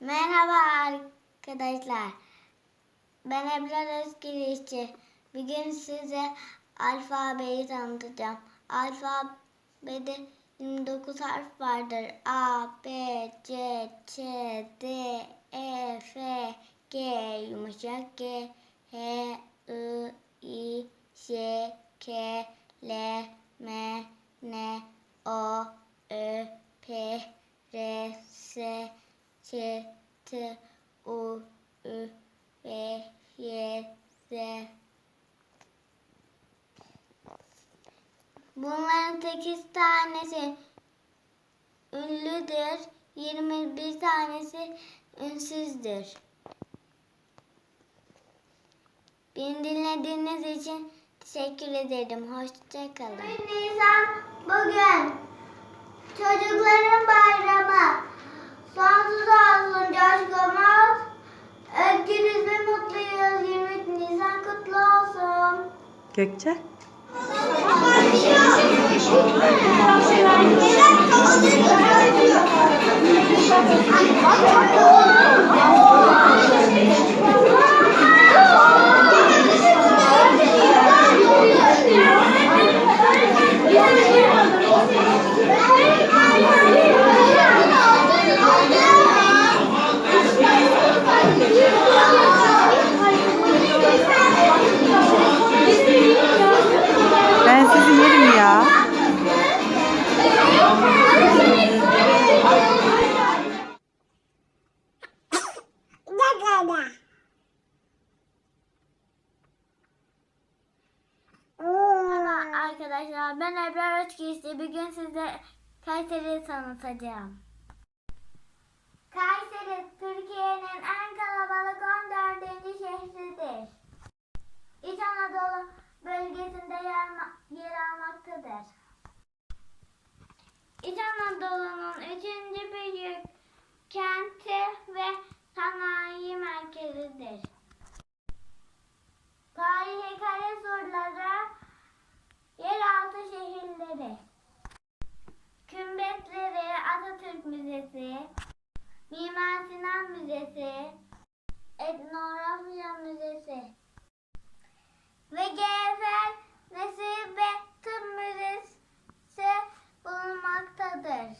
Merhaba arkadaşlar. Ben Ebrar Özgürişçi. Bugün size alfabeyi tanıtacağım. Alfabede 29 harf vardır. A, B, C, Ç, D, E, F, G, yumuşak G, H, I, I, J, K, L, M, N, O, Ç, T, U, Ü, V, Y, Z. Bunların 8 tanesi ünlüdür, 21 tanesi ünsüzdür. Beni dinlediğiniz için teşekkür ederim. Hoşçakalın. Nisan bugün çocukların bayramı. Sonsuz olsun coşkumuz. Özgürüz ve mutluyuz. 23 Nisan kutlu olsun. Gökçe? Merhaba arkadaşlar. Ben Ebrar Özgürüz'ü. Bugün size Kayseri'yi tanıtacağım. Kayseri Türkiye'nin en kalabalık 14. şehridir. İç Anadolu bölgesinde yer, yer almaktadır. İç Anadolu'nun üçüncü büyük kenti ve sanayi merkezidir. Müzesi, Etnografya Müzesi ve GFL Nesibe Tıp Müzesi bulunmaktadır.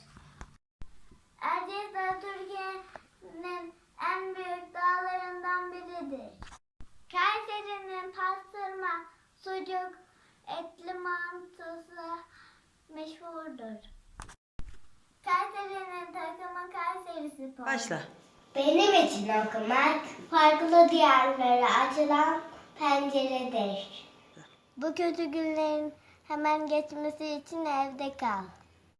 Erciyes Türkiye'nin en büyük dağlarından biridir. Kayseri'nin pastırma, sucuk, etli mantısı meşhurdur. Kayseri'nin takımı Kayseri Spor. Başla. Benim için okumak farklı diyarlara açılan penceredir. Bu kötü günlerin hemen geçmesi için evde kal.